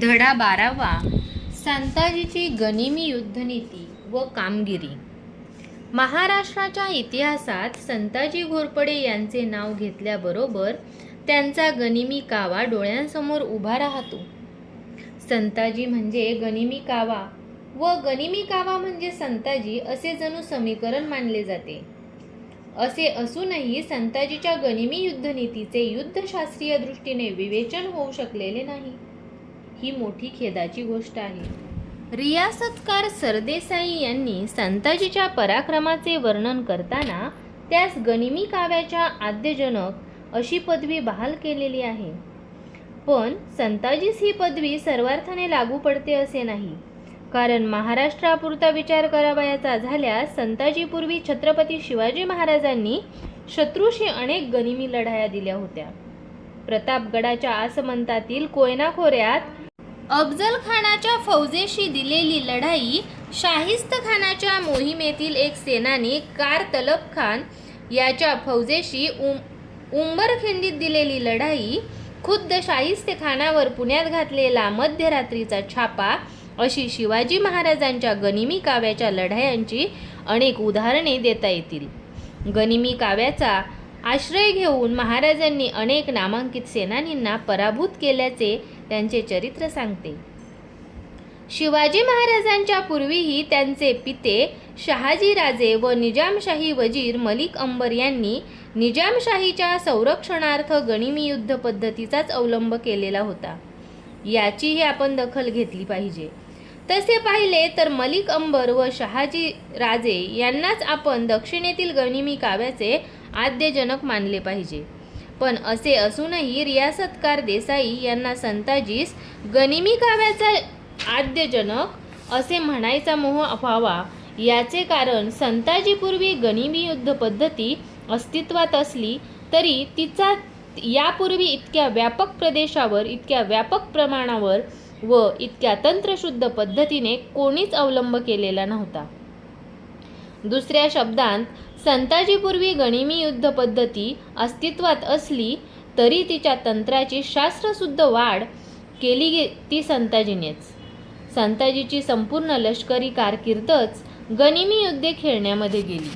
धडा बारावा संताजीची गनिमी युद्धनीती व कामगिरी. महाराष्ट्राच्या इतिहासात संताजी घोरपडे यांचे नाव घेतल्याबरोबर त्यांचा गनिमी कावा डोळ्यांसमोर उभा राहतो. संताजी म्हणजे गनिमी कावा व गनिमी कावा म्हणजे संताजी असे जणू समीकरण मानले जाते. असे असूनही संताजीच्या गनिमी युद्धनीतीचे युद्धशास्त्रीय दृष्टीने विवेचन होऊ शकलेले नाही. ही मोठी खेदाची गोष्ट आहे. रियासतकार सरदेसाई यांनी संताजीच्या पराक्रमाचे वर्णन करताना त्यास गनिमी काव्याच्या आद्यजनक अशी पदवी बहाल केलेली आहे. पण संताजीस ही पदवी सर्वार्थाने लागू पडते असे नाही. कारण महाराष्ट्रापुरता विचार करावयाचा झाल्यास संताजीपूर्वी छत्रपती शिवाजी महाराजांनी शत्रूशी अनेक गनिमी लढाया दिल्या होत्या. प्रतापगडाच्या आसमंतातील कोयना खोऱ्यात अफजल खानाच्या फौजेशी दिलेली लढाई शाहिस्त खानाच्या मोहिमेतील एक सेनानी कार तलब खान याच्या फौजेशी उम उंबरखिंडीत दिलेली लढाई खुद्द शाहिस्त खानावर पुण्यात घातलेला मध्यरात्रीचा छापा अशी शिवाजी महाराजांच्या गनिमी काव्याच्या लढायांची अनेक उदाहरणे देता येतील. गनिमी काव्याचा आश्रय घेऊन महाराजांनी अनेक नामांकित सेनानींना पराभूत केल्याचे त्यांचे चरित्र सांगते. शिवाजी महाराजांच्या पूर्वीही त्यांचे पिते शहाजीराजे व निजामशाही वजीर मलिक अंबर यांनी निजामशाहीच्या संरक्षणार्थ गणिमी युद्ध पद्धतीचाच अवलंब केलेला होता. याचीही आपण दखल घेतली पाहिजे. तसे पाहिले तर मलिक अंबर व शहाजी राजे यांनाच आपण दक्षिणेतील गणिमी काव्याचे आद्यजनक मानले पाहिजे. पण असे असूनही रियासतकार देसाई यांना संताजीस गनिमी काव्याचा आद्यजनक असे म्हणायचा मोह व्हावा याचे कारण संताजीपूर्वी गनिमी युद्ध पद्धती अस्तित्वात असली तरी तिचा यापूर्वी इतक्या व्यापक प्रदेशावर इतक्या व्यापक प्रमाणावर व इतक्या तंत्रशुद्ध पद्धतीने कोणीच अवलंब केलेला नव्हता. दुसऱ्या शब्दांत संताजीपूर्वी गणिमी युद्ध पद्धती अस्तित्वात असली तरी तिच्या तंत्राची शास्त्रशुद्ध वाढ केली गे ती संताजीनेच. संताजीची संपूर्ण लष्करी कारकीर्दच गनिमी युद्धे खेळण्यामध्ये गेली.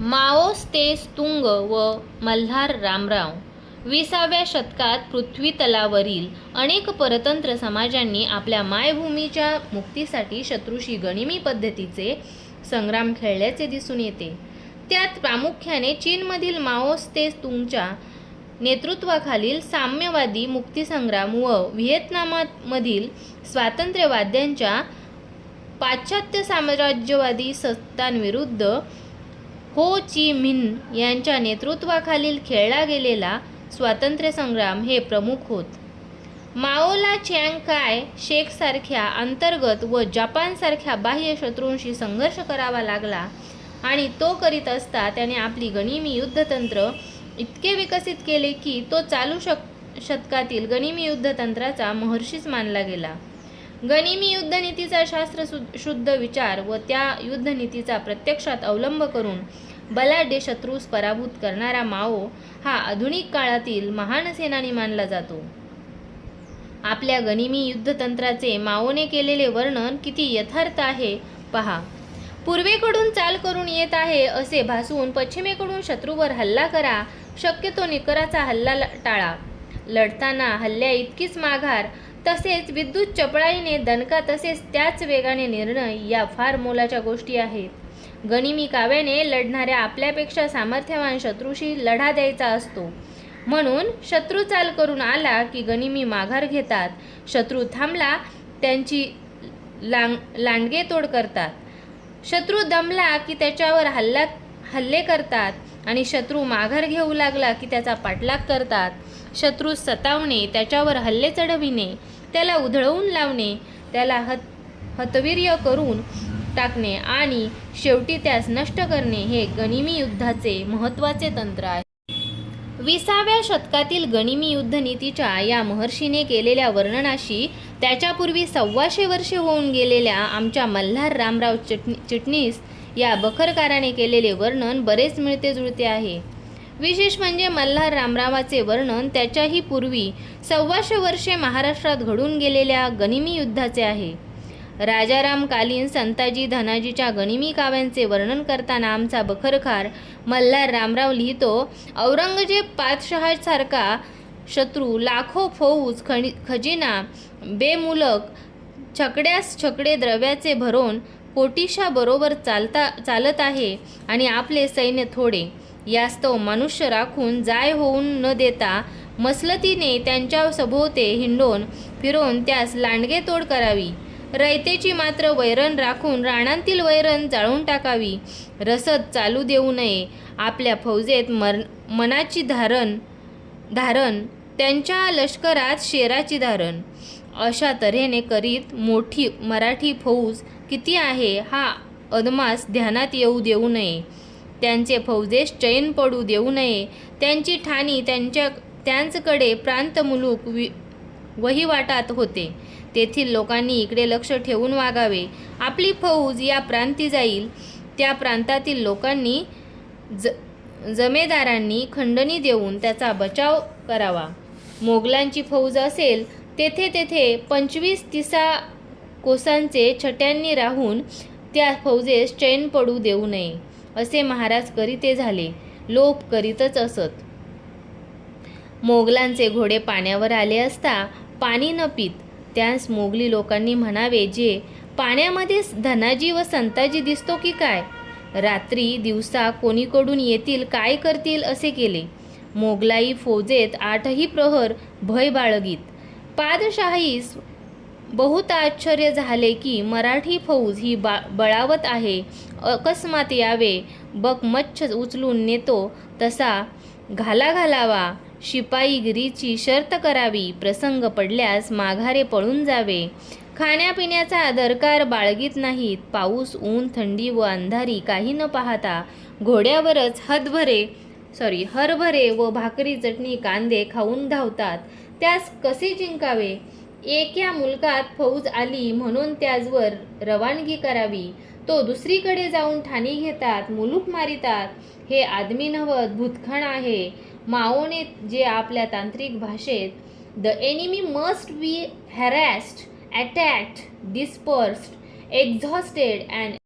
माओस तेज तुंग व मल्हार रामराव विसाव्या शतकात पृथ्वी तलावरील अनेक परतंत्र समाजांनी आपल्या मायभूमीच्या मुक्तीसाठी शत्रूशी गणिमी पद्धतीचे संग्राम खेळल्याचे दिसून येते. त्यात प्रामुख्याने चीनमधील माओस ते तुंगच्या नेतृत्वाखालील साम्यवादी मुक्तीसंग्राम व व्हिएतनामामधील स्वातंत्र्यवाद्यांच्या पाश्चात्य साम्राज्यवादी सत्तांविरुद्ध हो ची मिन यांच्या नेतृत्वाखालील खेळला गेलेला स्वातंत्र्यसंग्राम हे प्रमुख होत. माओला चँग काय शेखसारख्या अंतर्गत व जपानसारख्या बाह्य शत्रूंशी संघर्ष करावा लागला आणि तो करीत असता त्याने आपली गनिमी युद्धतंत्र इतके विकसित केले की तो चालू शक शतकातील गनिमी युद्धतंत्राचा महर्षीच मानला गेला. गनिमी युद्धनीतीचा शास्त्र शुद्ध विचार व त्या युद्धनीतीचा प्रत्यक्षात अवलंब करून बलाढ्य शत्रूस पराभूत करणारा माओ हा आधुनिक काळातील महान सेनानी मानला जातो. आपल्या गनिमी युद्धतंत्राचे माओने केलेले वर्णन किती यथार्थ आहे पहा. पूर्वेकडून चाल करून येत आहे असे भासून पश्चिमेकडून शत्रूवर हल्ला करा. शक्यतो निकराचा हल्ला ल- टाळा. लढताना हल्ल्या इतकीच माघार तसेच विद्युत चपळाईने दणका तसेच त्याच वेगाने निर्णय या फार मोलाच्या गोष्टी आहेत. गनिमी काव्याने लढणाऱ्या आपल्यापेक्षा सामर्थ्यवान शत्रूशी लढा द्यायचा असतो. म्हणून शत्रू चाल करून आला की गनिमी माघार घेतात. शत्रू थांबला त्यांची लांग लांडगे तोड करतात. शत्रू दमला की त्याच्यावर हल्ला हल्ले करतात आणि शत्रू माघार घेऊ लागला की त्याचा पाठलाग करतात. शत्रू सतावणे त्याच्यावर हल्ले चढविणे त्याला उधळवून लावणे त्याला हत हतवीर्य करून टाकणे आणि शेवटी त्यास नष्ट करणे हे गनिमी युद्धाचे महत्त्वाचे तंत्र आहे. विसाव्या शतकातील गनिमी युद्धनीतीच्या या महर्षीने केलेल्या वर्णनाशी त्याच्यापूर्वी सव्वाशे वर्षे होऊन गेलेल्या आमच्या मल्हार रामराव चटणी चिटणीस या बखरकाराने केलेले वर्णन बरेच मिळते जुळते आहे. विशेष म्हणजे मल्हार रामरावाचे वर्णन त्याच्याही पूर्वी सव्वाशे वर्षे महाराष्ट्रात घडून गेलेल्या गनिमी युद्धाचे आहे. राजाराम कालीन संताजी धनाजीच्या गणिमी काव्यांचे वर्णन करताना आमचा बखरखार मल्हार रामराव लिहितो औरंगजेब पातशहासारखा शत्रू लाखो फौज खनि खजिना बेमुलक छकड्यास छकडे द्रव्याचे भरून कोटिशाबरोबर चालता चालत आहे आणि आपले सैन्य थोडे. यास्तव मनुष्य राखून जाय होऊन न देता मसलतीने त्यांच्या सभोवते हिंडून फिरून त्यास लांडगे तोड करावी. रयतेची मात्र वैरण राखून राणांतील वैरण जाळून टाकावी. रसद चालू देऊ नये. आपल्या फौजेत मर मनाची धारण धारण त्यांच्या लष्करात शेराची धारण. अशा तऱ्हेने करीत मोठी मराठी फौज किती आहे हा अदमास ध्यानात येऊ देऊ नये. त्यांचे फौजेस चैन पडू देऊ नये. त्यांची ठाणी त्यांच्या त्यांचकडे प्रांत मुलूक वि वहिवाटात होते. तेथील लोकांनी इकडे लक्ष ठेवून वागावे. आपली फौज या प्रांती जाईल. त्या प्रांतातील लोकांनी ज जमेदारांनी खंडणी देऊन त्याचा बचाव करावा. मोगलांची फौज असेल तेथे तेथे पंचवीस तिसा कोसांचे छट्यांनी राहून त्या फौजेस चैन पडू देऊ नये असे महाराज करीते झाले. लोप करीतच असत. मोगलांचे घोडे पाण्यावर आले असता पाणी न पित त्यास मोगली लोकांनी म्हणावे जे पाण्यामध्ये धनाजी व संताजी दिसतो की काय? रात्री दिवसा कोणीकडून येतील काय करतील असे केले. मोगलाई फौजेत आठही प्रहर भय बाळगीत. पादशाहीस बहुत आश्चर्य झाले की मराठी फौज ही बा बळावत आहे. अकस्मात यावे बक मच्छ उचलून नेतो तसा घाला घालावा शिपाईगिरीची शर्त करावी. प्रसंग पडल्यास माघारे पळून जावे. खाण्यापिण्याचा दरकार बाळगीत नाहीत. पाऊस ऊन थंडी व अंधारी काही न पाहता घोड्यावरच हदभरे सॉरी हरभरे व भाकरी चटणी कांदे खाऊन धावतात. त्यास कसे जिंकावे? एका मुलकात फौज आली म्हणून त्याचवर रवानगी करावी. तो दुसरीकडे जाऊन ठाणी घेतात मुलूक मारितात. हे आदमी नवत भूतखण आहे. माओने जे आपल्या तांत्रिक भाषेत the enemy must be harassed attacked dispersed exhausted and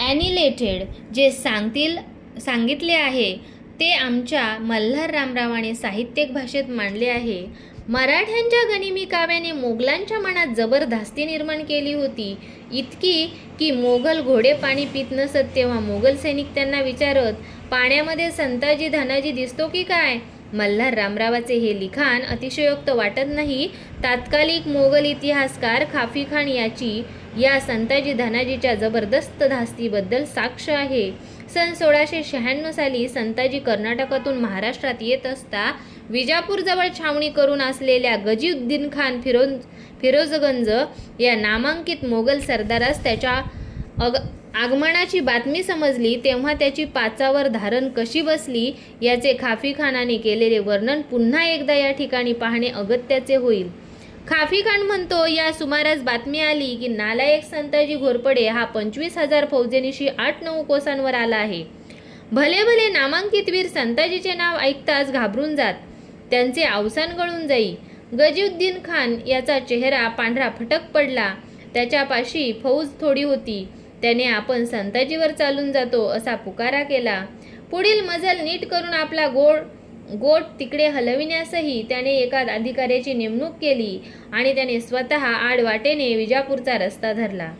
annihilated जे सांगतील सांगितले आहे ते आमच्या मल्हार रामरावाने साहित्यिक भाषेत मांडले आहे. मराठ्यांच्या गनिमी काव्याने मोगलांच्या मनात जबरदस्ती निर्माण केली होती. इतकी की मोगल घोडे पाणी पित नसत तेव्हा मोगल सैनिक त्यांना विचारत पाण्यामध्ये संताजी धनाजी दिसतो की काय मल्हार रामरावाचे हे लिखाण अतिशयोक्त वाटत नाही. तात्कालिक मोगल इतिहासकार खाफी खान याची या संताजी धनाजीच्या जबरदस्त धास्तीबद्दल साक्ष आहे. सन सोळाशे शहाण्णव साली संताजी कर्नाटकातून महाराष्ट्रात येत असता विजापूरजवळ छावणी करून असलेल्या गजीउद्दीन खान फिरोज फिरोजगंज या नामांकित मोगल सरदारास त्याच्या अग आगमनाची बातमी समजली तेव्हा त्याची पाचावर धारण कशी बसली याचे खाफी खानाने केलेले वर्णन पुन्हा एकदा या ठिकाणी पाहणे अगत्याचे होईल. खाफी खान म्हणतो या सुमारास बातमी आली की नालायक संताजी घोरपडे हा पंचवीस हजार फौजेनिशी आठ नऊ कोसांवर आला आहे. भले भले नामांकित वीर संताजीचे नाव ऐकताच घाबरून जात त्यांचे अवसान गळून जाई. गजीउद्दीन खान याचा चेहरा पांढरा फटक पडला. त्याच्यापाशी फौज थोडी होती. त्याने आपण संताजीवर चालून जातो असा पुकारा केला. पुढील मजल नीट करून आपला गोड गोट तिकडे हलविण्यासही त्याने एका अधिकाऱ्याची नेमणूक केली आणि त्याने स्वतः आडवाटेने विजापूरचा रस्ता धरला.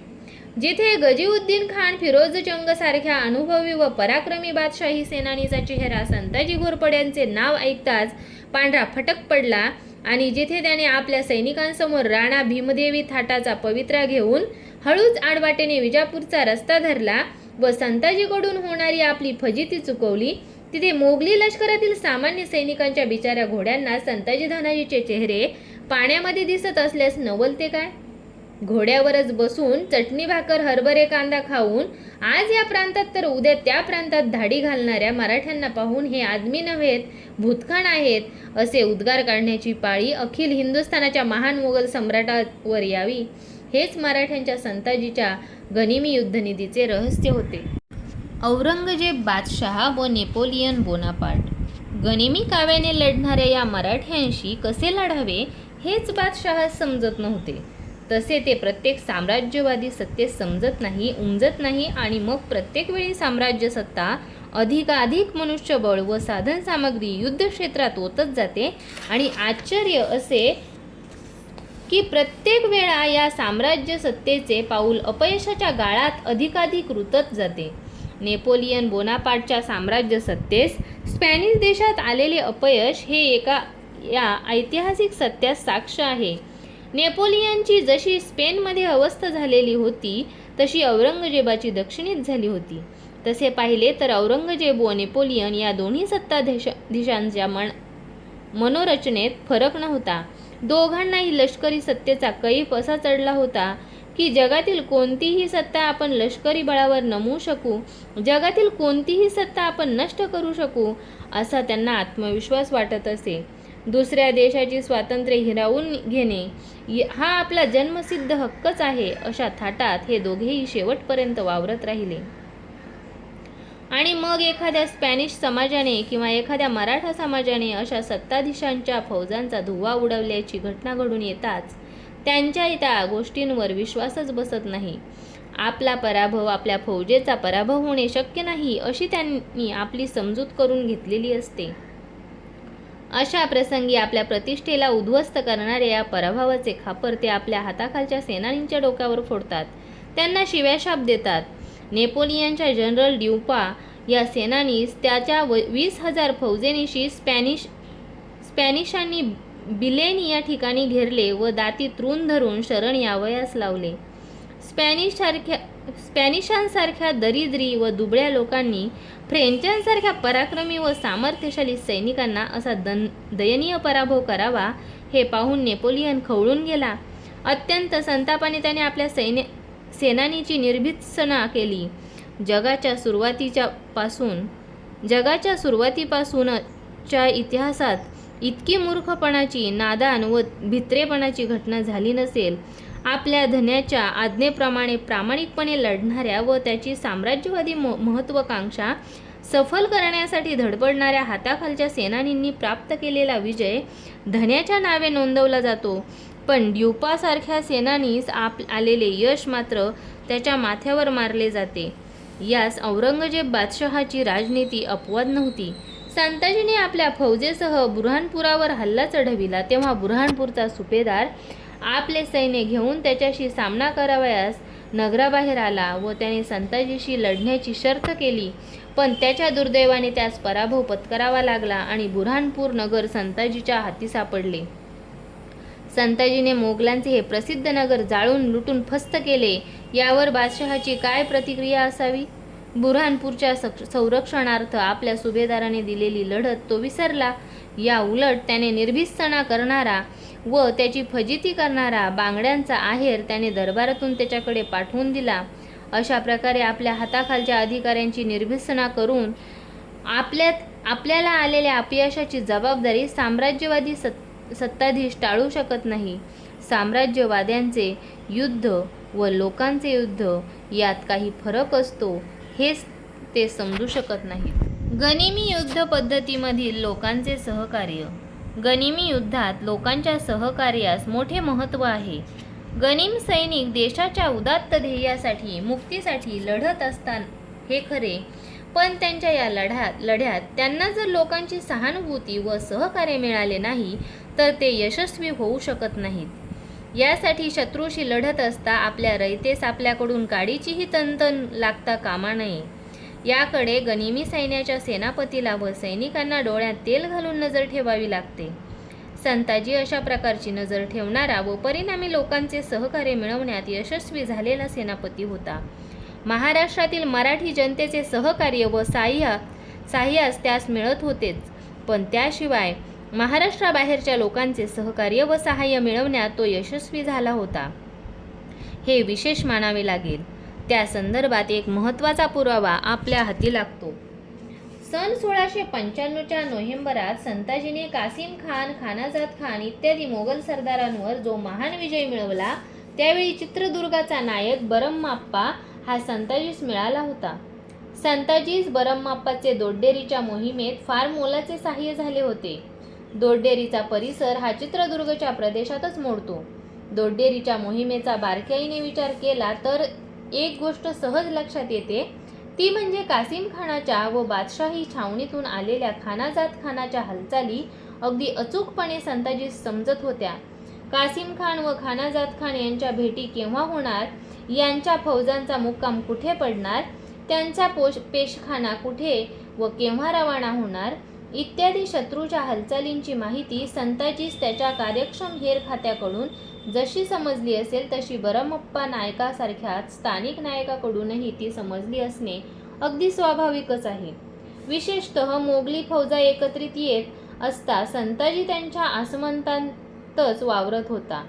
जिथे गजीउद्दीन खान फिरोजचंग सारख्या अनुभवी व पराक्रमी बादशाही सेनानीचा चेहरा संताजी घोरपड्यांचे नाव ऐकताच पांढरा फटक पडला आणि जिथे त्याने आपल्या सैनिकांसमोर राणा भीमदेवी थाटाचा पवित्रा घेऊन हळूच आडवाटेने विजापूरचा रस्ता धरला व संताजीकडून होणारी आपली फजिती चुकवली तिथे मोगली लष्करातील सामान्य सैनिकांच्या बिचाऱ्या घोड्यांना संताजी धनाजीचे चेहरे पाण्यामध्ये दिसत असल्यास नवलते काय? घोड्यावरच बसून चटणी भाकर हरभरे कांदा खाऊन आज या प्रांतात तर उद्या त्या प्रांतात धाडी घालणाऱ्या मराठ्यांना पाहून हे आदमी नव्हेत भूतखाण आहेत असे उद्गार काढण्याची पाळी अखिल हिंदुस्थानाच्या महान मोगल सम्राटावर यावी हेच मराठ्यांच्या संताजीच्या गनिमी युद्धनिधीचे रहस्य होते. औरंगजेब बादशहा व नेपोलियन बोनापार्ट. गनिमी काव्याने लढणाऱ्या या मराठ्यांशी कसे लढावे हेच बादशहा समजत नव्हते. तसे ते प्रत्येक साम्राज्यवादी सत्ते समजत नाही उमजत नाही आणि मग प्रत्येक वेळी साम्राज्य सत्ता अधिकाधिक मनुष्यबळ व साधन सामग्री युद्धक्षेत्रात ओतत जाते. आणि आश्चर्य असे की प्रत्येक वेळा या साम्राज्य सत्तेचे पाऊल अपयशाच्या गाळात अधिकाधिक रुतत जाते. नेपोलियन बोनापार्टच्या साम्राज्य सत्तेस स्पॅनिश देशात आलेले अपयश हे एका या ऐतिहासिक सत्यास साक्ष आहे. नेपोलियनची जशी स्पेनमध्ये अवस्था झालेली होती तशी औरंगजेबाची दक्षिणेत झाली होती. तसे पाहिले तर औरंगजेब व नेपोलियन या दोन्ही सत्ताधीशांच्या मन मनोरचनेत फरक नव्हता. दोघांनाही लष्करी सत्तेचा कैफ असा चढला होता की जगातील कोणतीही सत्ता आपण लष्करी बळावर नमवू शकू जगातील कोणतीही सत्ता आपण नष्ट करू शकू असा त्यांना आत्मविश्वास वाटत असे. दुसऱ्या देशाची स्वातंत्र्य हिरावून घेणे. हा आपला जन्मसिद्ध हक्कच आहे अशा थाटात हे दोघेही शेवटपर्यंत वावरत राहिले. आणि मग एखाद्या स्पॅनिश समाजाने किंवा एखाद्या मराठा समाजाने अशा सत्ताधीशांच्या फौजांचा धुवा उडवल्याची घटना घडून येताच त्यांच्या त्या गोष्टींवर विश्वासच बसत नाही. आपला पराभव आपल्या फौजेचा पराभव होणे शक्य नाही अशी त्यांनी आपली समजूत करून घेतलेली असते. अशा प्रसंगी आपल्या प्रतिष्ठेला उद्ध्वस्त करणाऱ्या या पराभवाचे खापर ते आपल्या हाताखालच्या सेनानींच्या डोक्यावर फोडतात. त्यांना शिव्याशाप देतात. नेपोलियनच्या जनरल ड्युपा या सेनानीस त्याच्या व वीस हजार फौजेनिशी स्पॅनिश स्पॅनिशांनी बिलेन या ठिकाणी घेरले व दाती तृण धरून शरण यावयास लावले. स्पॅनिशसारख्या स्पॅनिशांसारख्या दरिद्री व दुबळ्या लोकांनी फ्रेंचांसारख्या पराक्रमी व सामर्थ्यशाली सैनिकांना असा दन दयनीय पराभव करावा हे पाहून नेपोलियन खवळून गेला. अत्यंत संतापाने त्याने आपल्या सैन्य सेनानीची निर्भीत्सना केली. जगाच्या सुरुवातीच्या पासून जगाच्या सुरुवातीपासूनच्या इतिहासात इतकी मूर्खपणाची नादान व भित्रेपणाची घटना झाली नसेल. आपल्या धन्याच्या आज्ञेप्रमाणे प्रामाणिकपणे लढणाऱ्या व त्याची साम्राज्यवादी म महत्त्वाकांक्षा सफल करण्यासाठी धडपडणाऱ्या हाताखालच्या सेनानींनी प्राप्त केलेला विजय धन्याच्या नावे नोंदवला जातो. पण ड्युपासारख्या सेनानीस आप आलेले यश मात्र त्याच्या माथ्यावर मारले जाते. यास औरंगजेब बादशहाची राजनीती अपवाद नव्हती. संताजीने आपल्या फौजेसह बुरहानपुरावर हल्ला चढविला तेव्हा बुरहानपूरचा सुपेदार आपले सैन्य घेऊन त्याच्याशी सामना करावयास नगराबाहेर आला व त्याने संताजीशी लढण्याची शर्त केली. पण त्याच्या दुर्दैवाने त्यास पराभव पत्करावा लागला आणि बुऱ्हाणपूर नगर संताजीच्या हाती सापडले. संताजीने मोगलांचे हे प्रसिद्ध नगर जाळून लुटून फस्त केले. यावर बादशहाची काय प्रतिक्रिया असावी? बुऱ्हाणपूरच्या संरक्षणार्थ आपल्या सुभेदाराने दिलेली लढत तो विसरला. या उलट त्याने निर्भीसणा करणारा व त्याची फजिती करणारा बांगड्यांचा आहेर त्याने दरबारातून त्याच्याकडे पाठवून दिला. अशा प्रकारे आपल्या हाताखालच्या अधिकाऱ्यांची निर्भिसना करून आपल्यात आपल्याला आलेल्या अपयशाची जबाबदारी साम्राज्यवादी सत् सत्ताधीश टाळू शकत नाही. साम्राज्यवाद्यांचे युद्ध व लोकांचे युद्ध यात काही फरक असतो हेच ते समजू शकत नाहीत गनिमी युद्ध पद्धतीमधील लोकांचे सहकार्य गनिमी युद्धात लोकांच्या सहकार्यास मोठे महत्त्व आहे. गनिम सैनिक देशाच्या उदात्त ध्येयासाठी मुक्तीसाठी लढत असतात हे खरे. पण त्यांच्या या लढ्यात लढ्यात त्यांना जर लोकांची सहानुभूती व सहकार्य मिळाले नाही तर ते यशस्वी होऊ शकत नाहीत. यासाठी शत्रूशी लढत असता आपल्या रयतेस आपल्याकडून काडीचीही तनतन लागता कामा नये. याकडे गनिमी सैन्याच्या सेनापतीला व सैनिकांना डोळ्यात तेल घालून नजर ठेवावी लागते. संताजी अशा प्रकारची नजर ठेवणारा व परिणामी लोकांचे सहकार्य मिळवण्यात यशस्वी झालेला सेनापती होता. महाराष्ट्रातील मराठी जनतेचे सहकार्य व साह्य साह्यास त्यास मिळत होतेच. पण त्याशिवाय महाराष्ट्राबाहेरच्या लोकांचे सहकार्य व सहाय्य मिळवण्यात तो यशस्वी झाला होता. हे विशेष मानावे लागेल. त्या संदर्भात एक महत्त्वाचा पुरावा आपल्या हाती लागतो. सन सोळाशे पंच्याण्णवच्या नोव्हेंबरात संताजीने कासिम खान खानाजाद खान इत्यादी मोगल सरदारांवर जो महान विजय मिळवला त्यावेळी चित्रदुर्गाचा नायक बरम्माप्पा हा संताजीस मिळाला होता. संताजीस बरम्माप्पाचे दोड्डेरीच्या मोहिमेत फार मोलाचे सहाय्य झाले होते. दोड्डेरीचा परिसर हा चित्रदुर्गच्या प्रदेशातच मोडतो. दोड्डेरीच्या मोहिमेचा बारकाईने विचार केला तर एक गोष्ट सहज लक्षात येते. ती म्हणजे कासिम खानाच्या व बादशाही छावणीतून आलेल्या खानाजात खानाच्या हालचाली अगदी अचूकपणे संताजी समजत होत्या. कासिम खान व खानाजात खान यांच्या भेटी केव्हा होणार? यांच्या फौजांचा मुक्काम कुठे पडणार? त्यांचा पोश पेशखाना कुठे व केव्हा रवाना होणार? इत्यादी शत्रूच्या हालचालींची माहिती संताजीस त्याच्या कार्यक्षम हेर खात्याकडून जशी समजली असेल तशी बरमप्पा नायकासारख्या स्थानिक नायकाकडूनही ती समजली असणे अगदी स्वाभाविकच आहे. विशेषतः मोगली फौजा एकत्रित येत असता संताजी त्यांच्या आसमंतातच वावरत होता.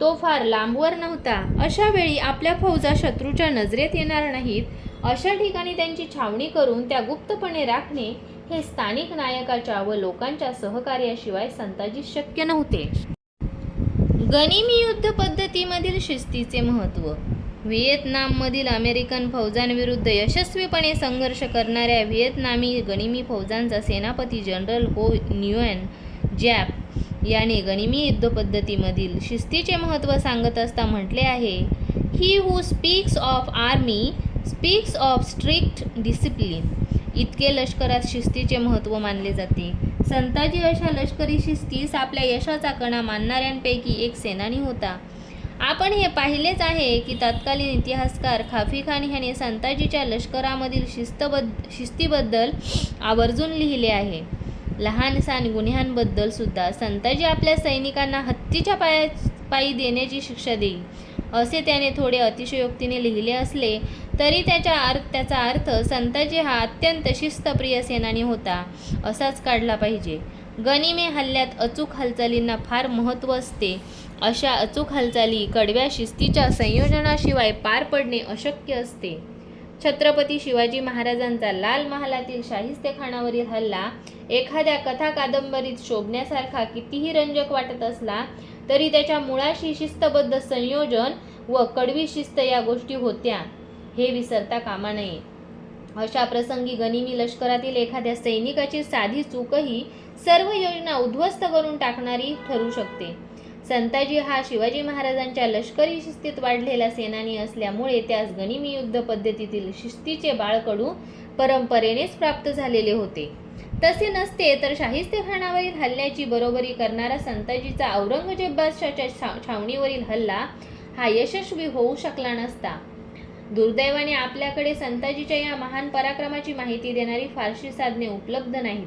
तो फार लांबवर नव्हता. अशा वेळी आपल्या फौजा शत्रूच्या नजरेत येणार नाहीत. अशा ठिकाणी त्यांची छावणी करून त्या गुप्तपणे राखणे हे स्थानिक नायकाच्या व लोकांच्या सहकार्याशिवाय संताजी शक्य नव्हते. गनिमी युद्ध पद्धतीमधील शिस्तीचे महत्त्व व्हिएतनाममधील अमेरिकन फौजांविरुद्ध यशस्वीपणे संघर्ष करणाऱ्या व्हिएतनामी गनिमी फौजांचा सेनापती जनरल हो न्युएन जॅप याने गनिमी युद्ध पद्धतीमधील शिस्तीचे महत्त्व सांगत असता म्हटले आहे he who speaks of army speaks of strict discipline इतके लष्करात शिस्तीचे महत्त्व मानले जाते. संताजी अशा लष्करी शिस्तीस आपल्या यशाचा कणा मानणाऱ्यांपैकी एक सेनानी होता. आपण हे पाहिलेच आहे की तत्कालीन इतिहासकार खाफी खान ह्याने संताजीच्या लष्करामधील शिस्तबद्ध शिस्तीबद्दल आवर्जून लिहिले आहे. लहानसान गुन्ह्यांबद्दल सुद्धा संताजी आपल्या सैनिकांना हत्तीच्या पाया पायी देण्याची शिक्षा देईल. असे त्याने थोडे अतिशयोक्तीने लिहिले असले तरी त्याच्या अर्थ त्याचा अर्थ संताजी हा अत्यंत शिस्तप्रिय सेनानी होता असाच काढला पाहिजे. गनिमे हल्ल्यात अचूक हालचालींना फार महत्त्व असते. अशा अचूक हालचाली कडव्या शिस्तीच्या संयोजनाशिवाय पार पडणे अशक्य असते. छत्रपती शिवाजी महाराजांचा लाल महालातील शाहिस्तेखानावरील हल्ला एखाद्या कथा कादंबरीत शोभण्यासारखा कितीही रंजक वाटत असला तरी त्याच्या मुळाशी शिस्तबद्ध संयोजन व कडवी शिस्त या गोष्टी होत्या. हे विसरता कामा नये. अशा प्रसंगी गनिमी लष्करातील एखाद्या सैनिकाची साधी चूकही सर्व योजना उद्ध्वस्त करून टाकणारी ठरू शकते. संताजी हा शिवाजी महाराजांच्या लष्करी शिस्तीत वाढलेला सेनानी असल्यामुळे त्यास गनिमी युद्ध पद्धतीतील शिस्तीचे बाळकडू परंपरेनेच प्राप्त झालेले होते. तसे नसते तर शाहिस्तेखानावरील हल्ल्याची बरोबरी करणारा संताजीचा औरंगजेब बादशाच्या छावणीवरील हल्ला हा यशस्वी होऊ शकला नसता. दुर्दैवाने आपल्याकडे संताजीच्या या महान पराक्रमाची माहिती देणारी फारशी साधने उपलब्ध नाहीत.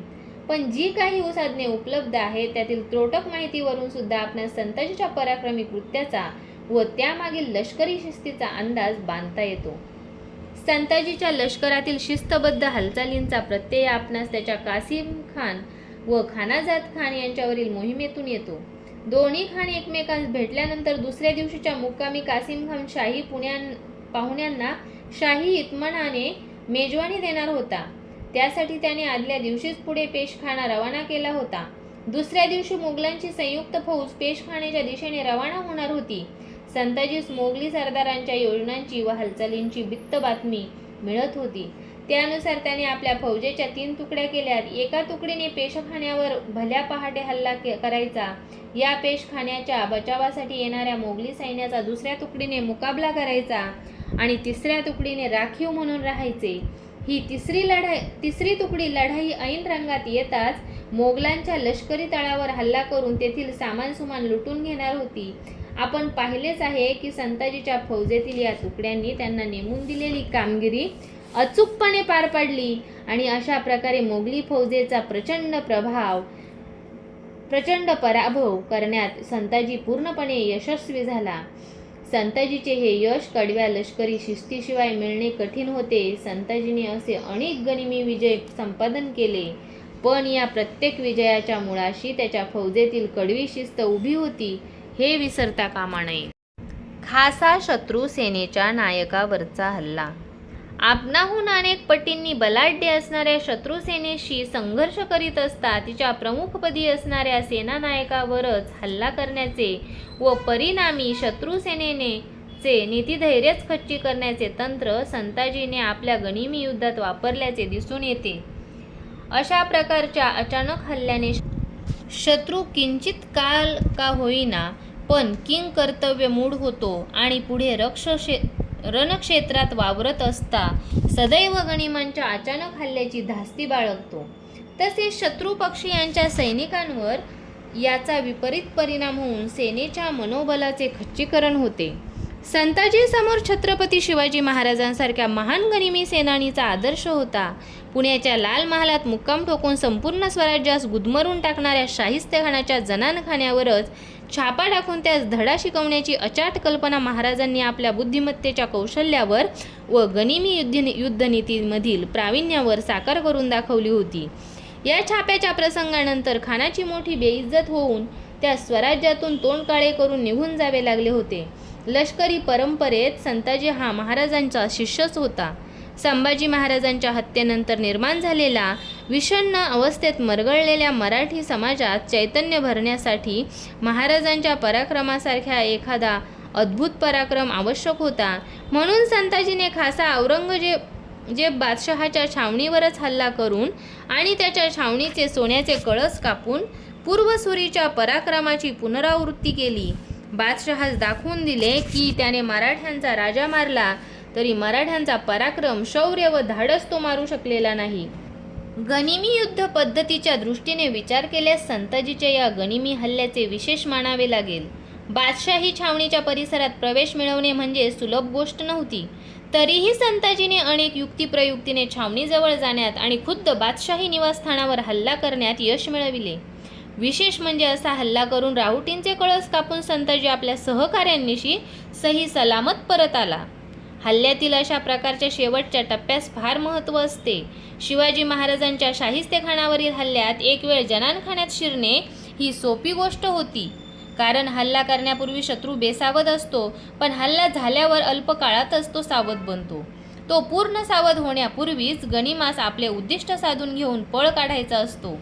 पण जी काही साधने उपलब्ध आहेत त्यातील त्रोटक माहितीवरून सुद्धा आपणास संताजीच्या पराक्रमी कृत्याचा व त्यामागील लष्करी शिस्तीचा अंदाज बांधता येतो. संताजीच्या लष्करातील शिस्तबद्ध हालचालींचा प्रत्यय आपणास त्याच्या कासिम खान व खानाजात खान यांच्यावरील मोहिमेतून येतो. दोन्ही खान एकमेकांस भेटल्यानंतर दुसऱ्या दिवशीच्या मुक्कामी कासिम खान शाही पुण्या पाहुण्यांना शाही इतमानाने मेजवानी देणार होता. त्यासाठी त्याने आदल्या दिवशीच पुढे पेशखाना रवाना केला होता. दुसऱ्या दिवशी मोगलांची संयुक्त फौज पेशखानेच्या दिशेने रवाना होणार होती. संताजीस मोगली सरदारांच्या योजनांची व हालचालींची बित्त बातमी मिळत होती. त्यानुसार त्याने आपल्या फौजेच्या तीन तुकड्या केल्यात. एका तुकडीने पेशखान्यावर भल्या पहाटे हल्ला करायचा. या पेशखान्याच्या बचावासाठी येणाऱ्या मोगली सैन्याचा दुसऱ्या तुकडीने मुकाबला करायचा. आणि तिसऱ्या तुकडीने राखीव म्हणून राहायचे. ही तिसरी लढाई तिसरी तुकडी लढाई ऐन रंगात येताच मोगलांच्या लष्करी तळावर हल्ला करून तेथील सामान सुमान लुटून घेणार होती. आपण पाहिलेच आहे की संताजीच्या फौजेतील या तुकड्यांनी त्यांना नेमून दिलेली कामगिरी अचूकपणे पार पाडली आणि अशा प्रकारे मोगली फौजेचा प्रचंड प्रभाव प्रचंड पराभव करण्यात संताजी पूर्णपणे यशस्वी झाला. संताजीचे हे यश कडव्या लष्करी शिस्तीशिवाय मिळणे कठीण होते. संताजीने असे अनेक गनिमी विजय संपादन केले. पण या प्रत्येक विजयाच्या मुळाशी त्याच्या फौजेतील कडवी शिस्त उभी होती हे विसरता कामा नये. खासा शत्रू सेनेच्या नायकावरचा हल्ला आपणाहून अनेक पटींनी बलाढ्य असणाऱ्या शत्रुसेनेशी संघर्ष करीत असता तिच्या प्रमुखपदी असणाऱ्या सेनानायकावरच हल्ला करण्याचे व परिणामी शत्रुसेनेने चे नीतिधैर्यच खच्ची करण्याचे तंत्र संताजीने आपल्या गनिमी युद्धात वापरल्याचे दिसून येते. अशा प्रकारच्या अचानक हल्ल्याने शत्रू किंचित काल का होईना पण किंग कर्तव्य मूढ होतो आणि पुढे रक्षशे रणक्षेत्रात वावरत असता सदैव गणिमांच्या अचानक हल्ल्याची धास्ती बाळगतो. तसेच शत्रू पक्षी यांच्या सैनिकांवर याचा विपरीत परिणाम होऊन सेनेच्या मनोबलाचे खच्चीकरण होते. संताजी समोर छत्रपती शिवाजी महाराजांसारख्या महान गनिमी सेनानीचा आदर्श होता. पुण्याच्या लाल महालात मुक्काम ठोकून संपूर्ण स्वराज्यास गुदमरून टाकणाऱ्या शाहिस्तेखानाच्या जनानखान्यावरच छापा टाकून त्यास धडा शिकवण्याची अचाट कल्पना महाराजांनी आपल्या बुद्धिमत्तेच्या कौशल्यावर व गनिमी युद्ध युद्धनीतीमधील प्रावीण्यावर साकार करून दाखवली होती. या छाप्याच्या प्रसंगानंतर खानाची मोठी बेइज्जत होऊन त्या स्वराज्यातून तोंड काळे करून निघून जावे लागले होते. लष्करी परंपरेत संताजी हा महाराजांचा शिष्यच होता. संभाजी महाराजांच्या हत्येनंतर निर्माण झालेला विषण्ण अवस्थेत मरगळलेल्या मराठी समाजात चैतन्य भरण्यासाठी महाराजांच्या पराक्रमासारख्या एखादा अद्भुत पराक्रम आवश्यक होता. म्हणून संताजीने खासा औरंगजेब जे बादशहाच्या छावणीवरच हल्ला करून आणि त्याच्या छावणीचे सोन्याचे कळस कापून पूर्वसुरीच्या पराक्रमाची पुनरावृत्ती केली. बादशहास दाखवून दिले की त्याने मराठ्यांचा राजा मारला तरी मराठ्यांचा पराक्रम शौर्य व धाडस तो मारू शकलेला नाही. गनिमी युद्ध पद्धतीच्या दृष्टीने विचार केल्यास संताजीच्या या गनिमी हल्ल्याचे विशेष मानावे लागेल. बादशाही छावणीच्या परिसरात प्रवेश मिळवणे म्हणजे सुलभ गोष्ट नव्हती. तरीही संताजीने अनेक युक्तिप्रयुक्तीने छावणीजवळ जाण्यात आणि खुद्द बादशाही निवासस्थानावर हल्ला करण्यात यश मिळविले. विशेष म्हणजे असा हल्ला करून राहुटींचे कळस कापून संताजी आपल्या सहकाऱ्यांनीशी सही सलामत परत आला. हल्ल्यातील अशा प्रकारच्या शेवटच्या टप्प्यास फार महत्त्व असते. शिवाजी महाराजांच्या शाहिस्तेखानावरील हल्ल्यात एक वेळ जनानखान्यात शिरणे ही सोपी गोष्ट होती. कारण हल्ला करण्यापूर्वी शत्रू बेसावध असतो पण हल्ला झाल्यावर अल्पकाळातच तो सावध बनतो. तो पूर्ण सावध होण्यापूर्वीच गणिमास आपले उद्दिष्ट साधून घेऊन पळ काढायचा असतो.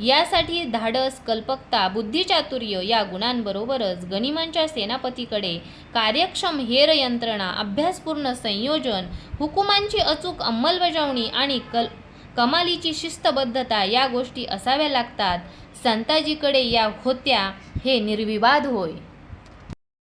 यासाठी धाडस कल्पकता बुद्धिचातुर्य या गुणांबरोबरच गनिमांच्या सेनापतीकडे कार्यक्षम हेर यंत्रणा अभ्यासपूर्ण संयोजन हुकुमांची अचूक अंमलबजावणी आणि कल कमालीची शिस्तबद्धता या गोष्टी असाव्या लागतात. संताजीकडे या होत्या हे निर्विवाद होय.